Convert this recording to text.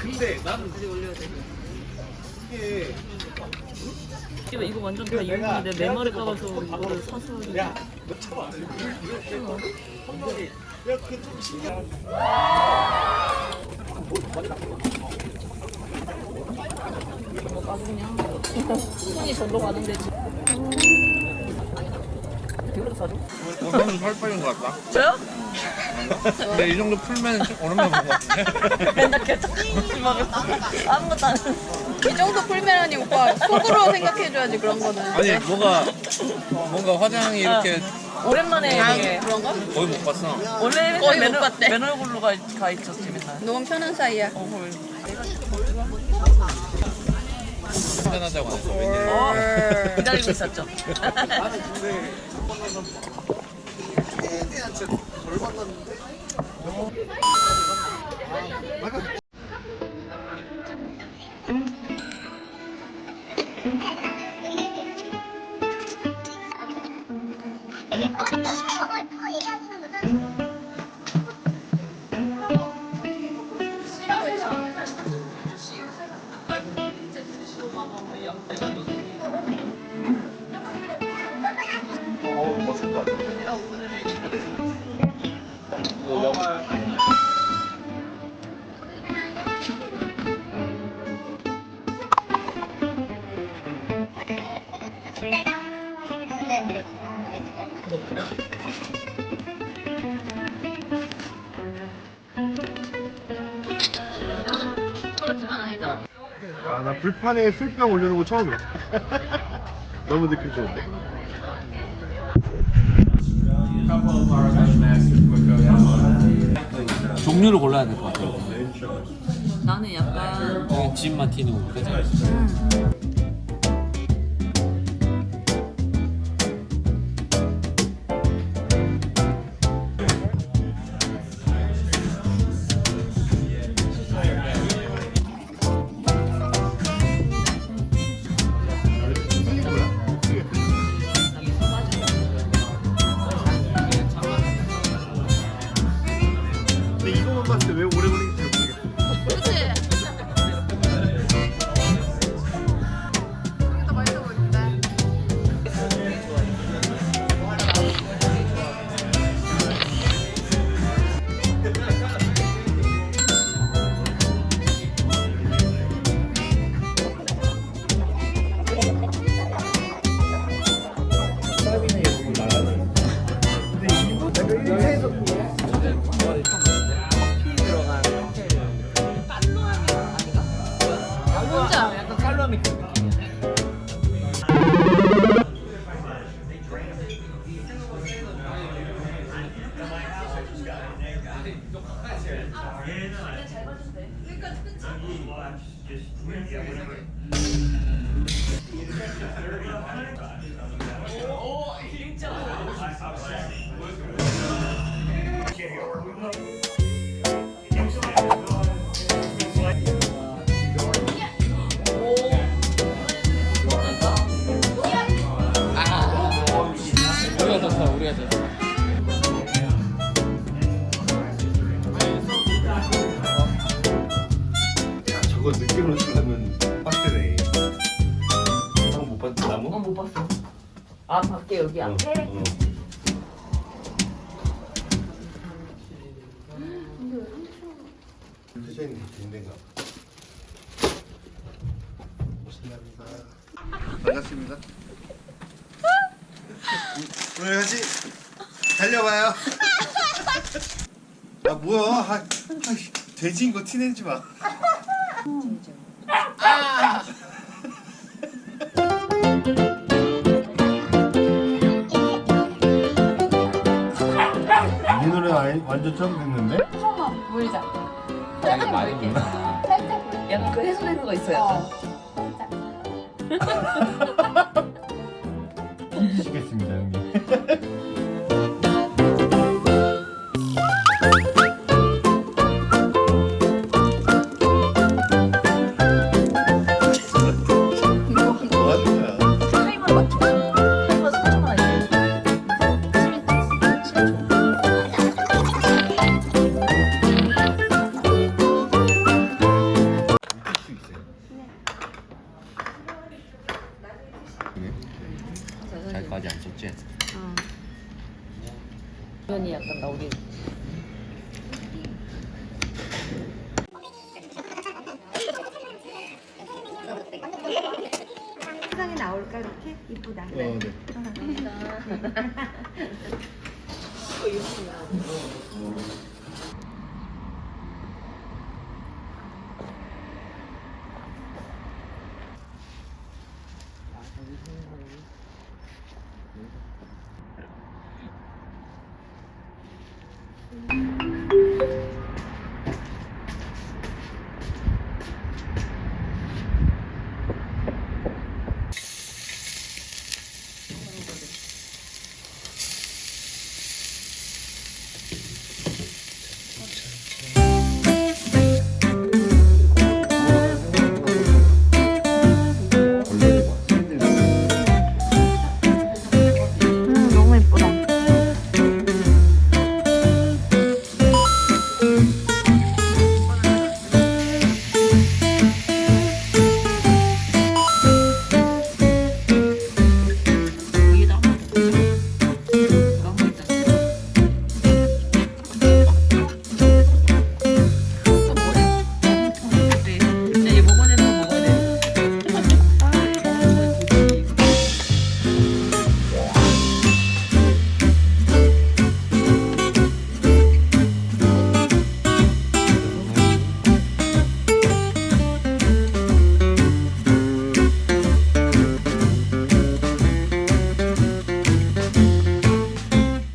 근데 나는 다시 올려야 돼. 이게 이거 이거 완전 다 이용인데 내 말에 따라서 이거를 사서 야, 너 참아. 야, 그좀 신기한. 아주 그냥 손이 절로 가는데 지금. 이걸로 사줘? 오늘은 살 빠진 것 같다. 저요? 근데 이 정도 풀면 좀 오랜만에 본것 같은데? 맨날 막을 아무것도 안 해. 이 정도 풀메라니 오빠 속으로 생각해줘야지 그런 거는. 아니, 뭐가, 뭔가 화장이 이렇게 오랜만에 아, 이게 그런가? 거의 못 봤어. 원래 거의 못 맨, 봤대. 맨 얼굴로 가, 가 있었지 맨날. 너무 편한 사이야. 어, 헐. 한잔하자고 안 했어, 웬일. 어, 기다리고 있었죠. 최대한 진짜 덜. 어, 아, 나 불판에 술병 올려놓은 거 처음이야. 너무 느낌 좋은데? 종류를 골라야 될 것 같아요. 나는 약간 진 마티니고, 그지? 근 우리가 더 사, 우리가 더 사. 야, 저거 느낌으로 쓰려면 빡세네. 한번 못 봤지, 나무? 어 못 봤어. 아 밖에 여기 어, 앞에. 어. 신납니다. 반갑습니다. 오늘 같이 달려봐요. 아 뭐야? 아, 아, 돼지인 거 티내지 마. 이 노래 완전 처음 듣는데? 물자. 자기 많이 먹나? 약간 그 해소되는 거 있어요. 힘드시겠 면이 약간 나오게 세상에 나올까 이렇게 이쁘다. 어, 네. 감사합니다. 어,